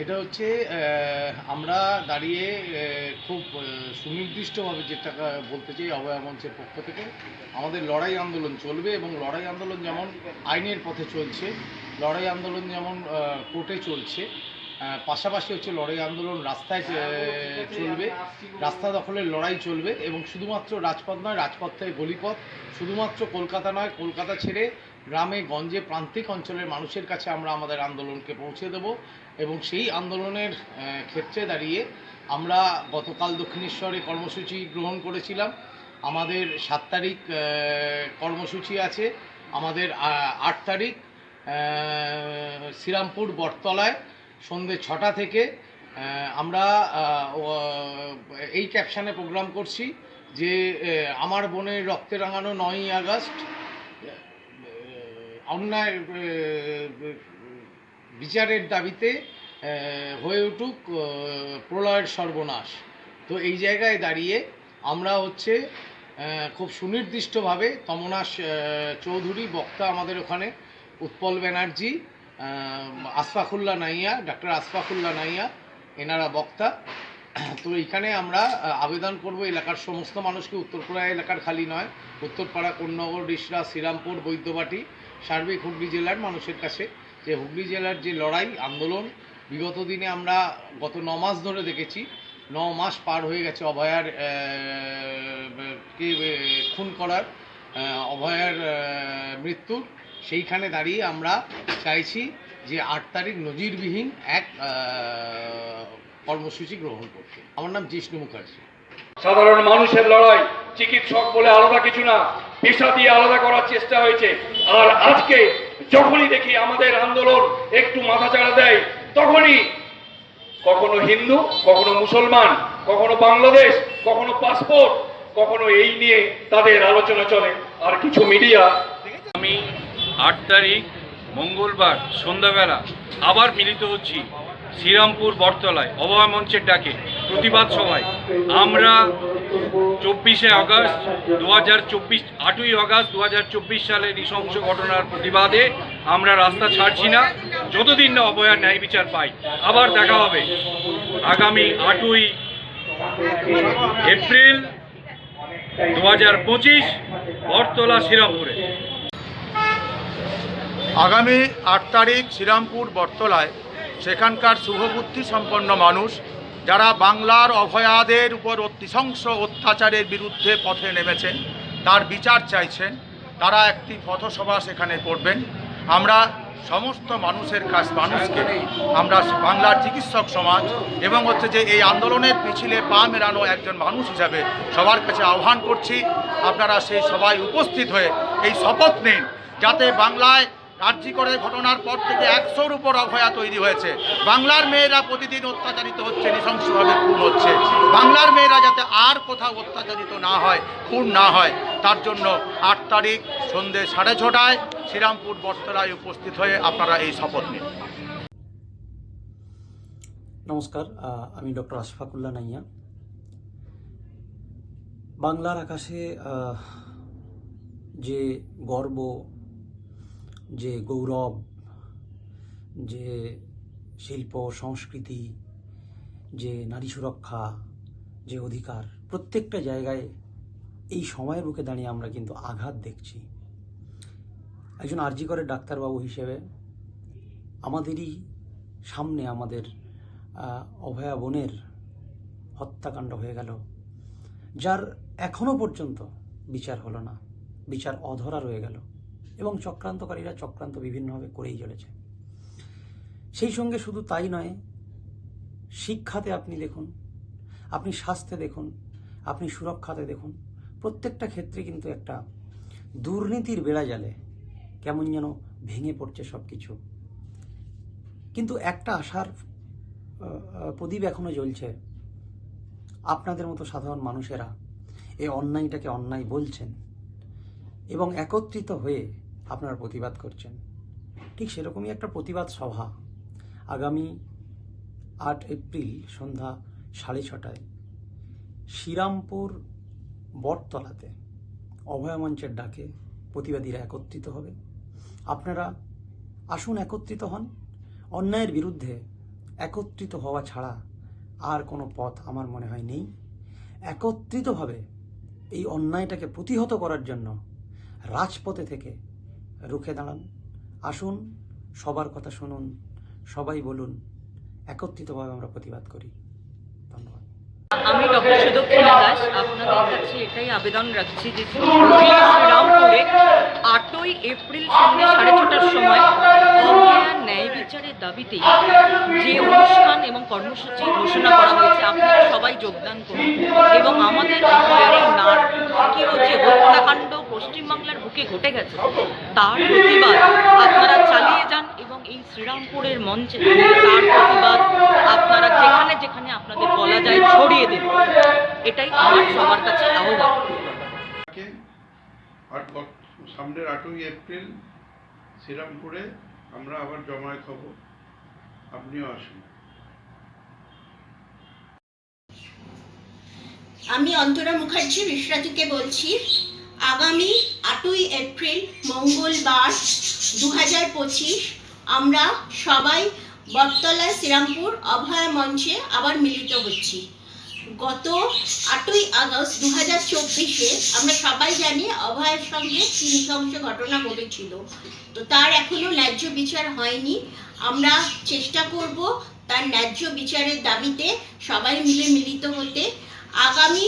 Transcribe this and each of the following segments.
যেটা হচ্ছে আমরা দাঁড়িয়ে খুব সুনির্দিষ্টভাবে যেটা বলতে চাই অভয়া মঞ্চের পক্ষ থেকে, আমাদের লড়াই আন্দোলন চলবে এবং লড়াই আন্দোলন যেমন আইনের পথে চলছে, লড়াই আন্দোলন যেমন কোর্টে চলছে পাশাপাশি হচ্ছে লড়াই আন্দোলন রাস্তায় চলবে, রাস্তা দখলের লড়াই চলবে এবং শুধুমাত্র রাজপথ নয়, রাজপথ থেকে গলিপথ, শুধুমাত্র কলকাতা নয়, কলকাতা ছেড়ে গ্রামে, গঞ্জে, প্রান্তিক অঞ্চলের মানুষের কাছে আমরা আমাদের আন্দোলনকে পৌঁছে দেব। এবং সেই আন্দোলনের ক্ষেত্রে দাঁড়িয়ে আমরা গতকাল দক্ষিণেশ্বরে কর্মসূচি গ্রহণ করেছিলাম। আমাদের সাত তারিখ কর্মসূচি আছে। আমাদের আট তারিখ শ্রীরামপুর বটতলায় সন্ধ্যে ছটা থেকে আমরা এই ক্যাপশানে প্রোগ্রাম করছি যে আমার বোনের রক্তে রাঙানো নয়ই আগস্ট অন্যায় বিচারের দাবিতে হয়ে উঠুক প্রলয়ের সর্বনাশ। তো এই জায়গায় দাঁড়িয়ে আমরা হচ্ছে খুব সুনির্দিষ্টভাবে তমনাশ চৌধুরী বক্তা আমাদের ওখানে উৎপল ব্যানার্জি আহ, আসফাকুল্লা নাইয়া ডাক্তার আসফাকুল্লা নাইয়া এনারা বক্তা। তো এখানে আমরা আবেদন করব এলাকার সমস্ত মানুষকে উত্তরপাড়া এলাকার খালি নয় উত্তরপাড়া কোন্নগর রিসরা শ্রীরামপুর বৈদ্যবাটি সার্বিক হুগলি জেলার মানুষের কাছে। যে হুগলি জেলার যে লড়াই, আন্দোলন, বিগত দিনে আমরা গত ন মাস ধরে দেখেছি। ন মাস পার হয়ে গেছে অভয়ার কে খুন করার অভয়ার মৃত্যুর সেইখানে দাঁড়িয়ে আমরা চাইছি যে আট তারিখ নজিরবিহীন এক কর্মসূচি গ্রহণ করতে। আমার নাম জিষ্ণু মুখার্জি। সাধারণ মানুষের লড়াই চিকিৎসক বলে আলাদা কিছু না, পেশা দিয়ে আলাদা করার চেষ্টা হয়েছে। আর আজকে যখনই দেখি আমাদের আন্দোলন একটু মাথা চাড়া দেয়, তখনই কখনো হিন্দু, কখনো মুসলমান, কখনো বাংলাদেশ, কখনো পাসপোর্ট কখনো এই নিয়ে তাদের আলোচনা চলে। আর কিছু মিডিয়া আমি আট তারিখ মঙ্গলবার সন্ধ্যাবেলা আবার মিলিত হচ্ছি শ্রীরামপুর বটতলায় অভয় মঞ্চের ডাকে। প্রতিবাদ সভায়। আমরা চব্বিশে আগস্ট দু হাজার চব্বিশ, আটই আগস্ট দু হাজার চব্বিশ সালের নৃশংস ঘটনার প্রতিবাদে আমরা রাস্তা ছাড়ছি না। যতদিন না অভয়ার ন্যায় বিচার পাই, আবার দেখা হবে। আগামী আটই এপ্রিল দু হাজার পঁচিশ, বটতলা শ্রীরামপুরে। আগামী আট তারিখ শ্রীরামপুর বটতলায়। সেখানকার শুভবুদ্ধি সম্পন্ন মানুষ যারা বাংলার অভয়াদের উপর নৃশংস অত্যাচারের বিরুদ্ধে পথে নেমেছেন, তার বিচার চাইছেন, তারা একটি পথসভা সেখানে করবেন। আমরা সমস্ত মানুষের কাছ, মানুষকে আমরা বাংলার চিকিৎসক সমাজ এবং হচ্ছে যে এই আন্দোলনের পিছিলে পা মেলানো একজন মানুষ হিসাবে সবার কাছে আহ্বান করছি। আপনারা সেই সবাই উপস্থিত হয়ে এই শপথ নিন, যাতে বাংলায় কার্যকরের ঘটনার পর থেকে একশোর উপর অভয়া তৈরি হয়েছে। বাংলার মেয়েরা প্রতিদিন অত্যাচারিত হচ্ছে, নৃশংসভাবে খুন হচ্ছে। বাংলার মেয়েরা যাতে আর কোথাও অত্যাচারিত না হয়, খুন না হয়, তার জন্য আট তারিখ সন্ধ্যে সাড়ে ছটায় শ্রীরামপুর বটতলায় উপস্থিত হয়ে আপনারা এই শপথ নিন। নমস্কার আমি ডক্টর আশফাকুল্লা নাইয়া। বাংলার আকাশে যে গর্ব যে গৌরব, যে শিল্প, সংস্কৃতি, যে নারী সুরক্ষা, যে অধিকার, প্রত্যেকটা জায়গায় এই সময়ের বুকে দাঁড়িয়ে আমরা কিন্তু আঘাত দেখছি। একজন আরজিকরের ডাক্তারবাবু হিসেবে আমাদেরই সামনে আমাদের অভয়া বোনের হত্যাকাণ্ড হয়ে গেল, যার এখনও পর্যন্ত বিচার হলো না, বিচার অধরা রয়ে গেল। এবং চক্রান্তকারীরা চক্রান্ত বিভিন্নভাবে করেই চলেছে। সেই সঙ্গে শুধু তাই নয়, শিক্ষাতে আপনি দেখুন, আপনি স্বাস্থ্যে দেখুন, আপনি সুরক্ষাতে দেখুন, প্রত্যেকটা ক্ষেত্রে কিন্তু একটা দুর্নীতির বেড়া জালে কেমন যেন ভেঙে পড়ছে সব কিছু কিন্তু একটা আশার প্রদীপ এখনও জ্বলছে। আপনাদের মতো সাধারণ মানুষেরা এই অন্যায়টাকে অন্যায় বলছেন এবং একত্রিত হয়ে আপনারা প্রতিবাদ করছেন। ঠিক সেরকমই একটা প্রতিবাদ সভা আগামী আট এপ্রিল সন্ধ্যা সাড়ে ছটায় শ্রীরামপুর বটতলাতে অভয় মঞ্চের ডাকে প্রতিবাদীরা একত্রিত হবে। আপনারা আসুন একত্রিত হন। অন্যায়ের বিরুদ্ধে একত্রিত হওয়া ছাড়া আর কোনো পথ আমার মনে হয় নেই। একত্রিতভাবে এই অন্যায়টাকে প্রতিহত করার জন্য রাজপথে থেকে রুখে দাঁড়ান। আসুন, সবার কথা শুনুন, সবাই বলুন, একত্রিতভাবে আমরা প্রতিবাদ করি। ধন্যবাদ। আমি ডক্টর সুদক্ষিণা দাস, আপনাদের কাছে এটাই আবেদন রাখছি যে শ্রীরামপুরে আটই এপ্রিল সন্ধ্যে সাড়ে ছটার সময় ন্যায় বিচারের দাবিতে যে অনুষ্ঠান এবং কর্মসূচি ঘোষণা করা হয়েছে, আপনারা সবাই যোগদান করুন। এবং আমাদের অভয়ার এই নাটকীয় যে হত্যাকাণ্ড পশ্চিমবাংলার বুকে ঘটে গেছে। তার প্রতিবাদ আপনারা চালিয়ে যান এবং এই শ্রীরামপুরের মঞ্চে তার প্রতিবাদ আপনারা যেখানে যেখানে আপনাদের বলা যায় ছড়িয়ে দেন। এটাই আমার সবার কাছে আহ্বান। সামনের আটই এপ্রিল শ্রীরামপুরে আমরা আবার জমায়েত হব। আপনিও আসুন। আমি অন্তরা মুখার্জি মিশ্রা থেকে বলছি। আগামী আটই এপ্রিল মঙ্গলবার দু হাজার পঁচিশ আমরা সবাই বটতলা শ্রীরামপুর অভয়া মঞ্চে আবার মিলিত হচ্ছি। গত আটই আগস্ট দু হাজার চব্বিশে আমরা সবাই জানি অভয়ের সঙ্গে কি নৃশংস ঘটনা ঘটেছিল। তো তার এখনও ন্যায্য বিচার হয়নি। আমরা চেষ্টা করব তার ন্যায্য বিচারের দাবিতে সবাই মিলে মিলিত হতে। আগামী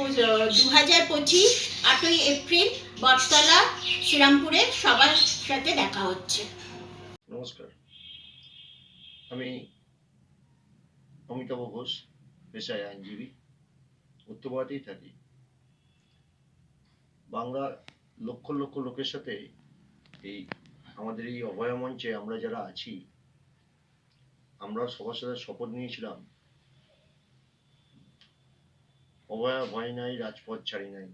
দু হাজার পঁচিশ, আটই এপ্রিল বটতলা, শ্রীরামপুরে সবার সাথে দেখা হচ্ছে। নমস্কার। আমি অমিতাভ ঘোষ, পেশায় আইনজীবী উত্তরভারতেই থাকি। বাংলা লক্ষ লক্ষ লোকের সাথে এই আমাদের এই অভয় মঞ্চে আমরা যারা আছি, আমরা সবার সাথে শপথ নিয়েছিলাম অভয়া ভয় নাই, রাজপথ ছাড়ি নাই।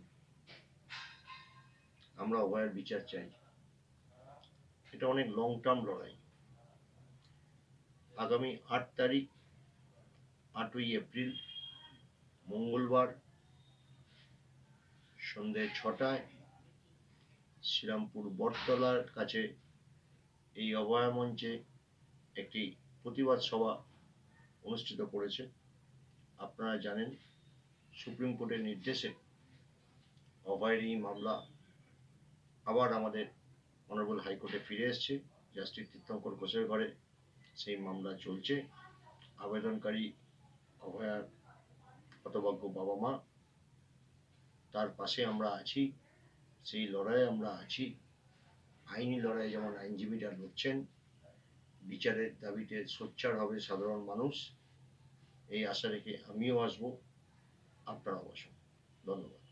আমরা অভয়ার বিচার চাই। এটা অনেক লং টার্ম লড়াই। আগামী আট তারিখ, আটই এপ্রিল, মঙ্গলবার সন্ধে ছটায় শ্রীরামপুর বটতলার কাছে এই অভয়া মঞ্চে একটি প্রতিবাদ সভা অনুষ্ঠিত করেছে। আপনারা জানেন সুপ্রিম কোর্টের নির্দেশে অভয়ের এই মামলা আবার আমাদের অনারেবল হাইকোর্টে ফিরে এসছে। জাস্টিস তীর্থঙ্কর ঘোষের ঘরে সেই মামলা চলছে। আবেদনকারী অভয়ার হতভাগ্য বাবা মা, তার পাশে আমরা আছি, সেই লড়াইয়ে আমরা আছি। আইনি লড়াই যেমন আইনজীবীরা লড়ছেন, বিচারের দাবিতে সোচ্চার হবে সাধারণ মানুষ। এই আশা রেখে আমিও আসব। আপনারাও অবশ্যই। ধন্যবাদ।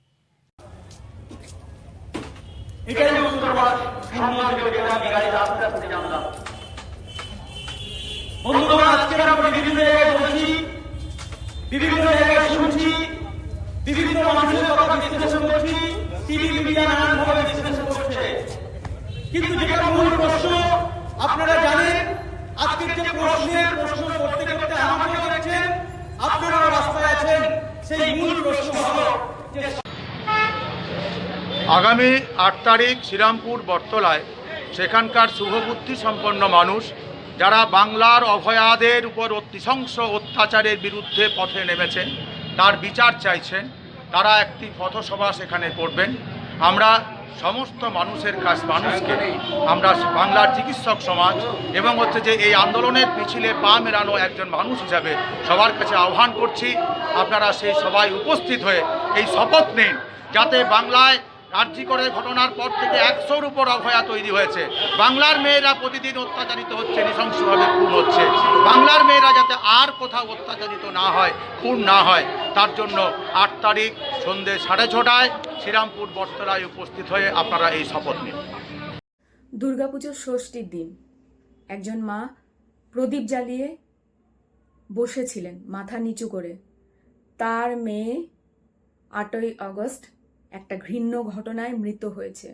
বন্ধুরা আজকে আমরা বিভিন্ন জায়গায় বলছি বিভিন্ন জায়গায় শুনছি বিভিন্ন মানুষের কথা বিশ্লেষণ করছি টিভি মিডিয়া নানানভাবে বিশ্লেষণ করছে কিন্তু যেটা মূল প্রশ্ন আপনারা জানেন আজকের যে প্রশ্নের প্রশ্ন করতে করতে আমাকেও দেখছেন আপনারাও রাস্তায় আছেন সেই মূল প্রশ্ন হলো আগামী আট তারিখ শ্রীরামপুর বটতলায় সেখানকার শুভবুদ্ধি সম্পন্ন মানুষ যারা বাংলার অভয়াদের উপর অতিশংস অত্যাচারের বিরুদ্ধে পথে নেমেছেন তার বিচার চাইছেন তারা একটি পথসভা সেখানে করবেন। আমরা সমস্ত মানুষের কাছ, মানুষকে আমরা বাংলার চিকিৎসক সমাজ এবং হচ্ছে যে এই আন্দোলনের পিছিলে পা মেরানো একজন মানুষ হিসাবে সবার কাছে আহ্বান করছি। আপনারা সেই সবাই উপস্থিত হয়ে এই শপথ নিন, যাতে বাংলায় কার্যকরের ঘটনার পর থেকে একশোর উপর অভয়া তৈরি হয়েছে। বাংলার মেয়েরা প্রতিদিন অত্যাচারিত হচ্ছে, নৃশংসভাবে খুন হচ্ছে। বাংলার মেয়েরা যাতে আর কোথাও অত্যাচারিত না হয়, খুন না হয়, তার জন্য আট তারিখ সন্ধ্যে সাড়ে ছটায় শ্রীরামপুর বটতলায় উপস্থিত হয়ে আপনারা এই শপথ নিন। দুর্গাপুজোর ষষ্ঠীর দিন একজন মা প্রদীপ জ্বালিয়ে বসেছিলেন মাথা নিচু করে। তার মেয়ে আটই আগস্ট একটা ঘৃণ্য ঘটনায় মৃত হয়েছে।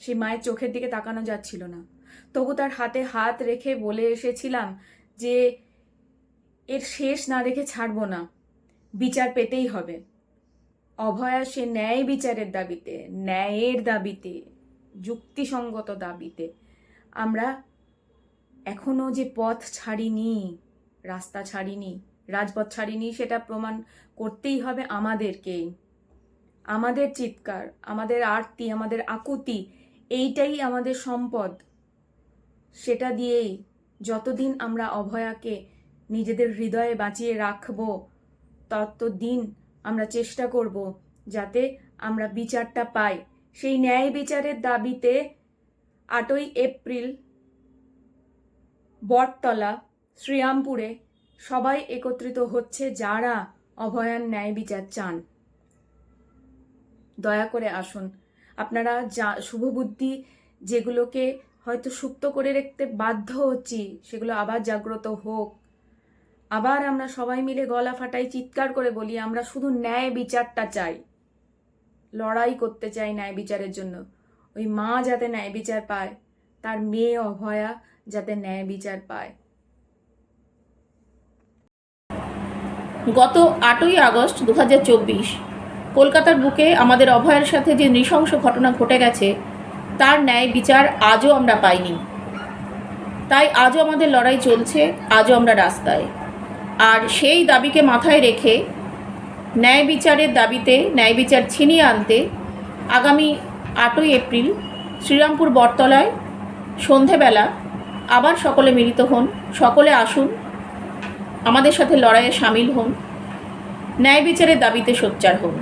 সেই মায়ের চোখের দিকে তাকানো যাচ্ছিল না। তবু তার হাতে হাত রেখে বলে এসেছিলাম যে, এর শেষ না রেখে ছাড়বো না। বিচার পেতেই হবে। অভয়া সে ন্যায় বিচারের দাবিতে, ন্যায়ের দাবিতে, যুক্তিসঙ্গত দাবিতে আমরা এখনও যে পথ ছাড়িনি, রাস্তা ছাড়িনি, রাজপথ ছাড়িনি, সেটা প্রমাণ করতেই হবে আমাদেরকেই আমাদের চিৎকার, আমাদের আরতি, আমাদের আকুতি, এইটাই আমাদের সম্পদ। সেটা দিয়েই যতদিন আমরা অভয়াকে নিজেদের হৃদয়ে বাঁচিয়ে রাখব, ততদিন আমরা চেষ্টা করব যাতে আমরা বিচারটা পাই। সেই ন্যায় বিচারের দাবিতে আটই এপ্রিল বটতলা, শ্রীরামপুরে সবাই একত্রিত হচ্ছে যারা অভয়ার ন্যায় বিচার চান। দয়া করে আসুন। আপনারা যা শুভবুদ্ধি যেগুলোকে হয়তো সুপ্ত করে রাখতে বাধ্য হচ্ছি, সেগুলো আবার জাগ্রত হোক। আবার আমরা সবাই মিলে গলা ফাটাই চিৎকার করে বলি, আমরা শুধু ন্যায় বিচারটা চাই। লড়াই করতে চাই ন্যায় বিচারের জন্য। ওই মা যাতে ন্যায় বিচার পায়, তার মেয়ে অভয়া যাতে ন্যায় বিচার পায়। গত আটই আগস্ট দু হাজার চব্বিশ কলকাতার বুকে আমাদের অভয়ের সাথে যে নৃশংস ঘটনা ঘটে গেছে, তার ন্যায় বিচার আজও আমরা পাইনি। তাই আজও আমাদের লড়াই চলছে, আজও আমরা রাস্তায়। আর সেই দাবিকে মাথায় রেখে ন্যায় বিচারের দাবিতে, ন্যায় বিচার ছিনিয়ে আনতে আগামী আটই এপ্রিল শ্রীরামপুর বটতলায় সন্ধেবেলা আবার সকলে মিলিত হন, সকলে আসুন, আমাদের সাথে লড়াইয়ে সামিল হন, ন্যায় বিচারের দাবিতে সোচ্চার হন।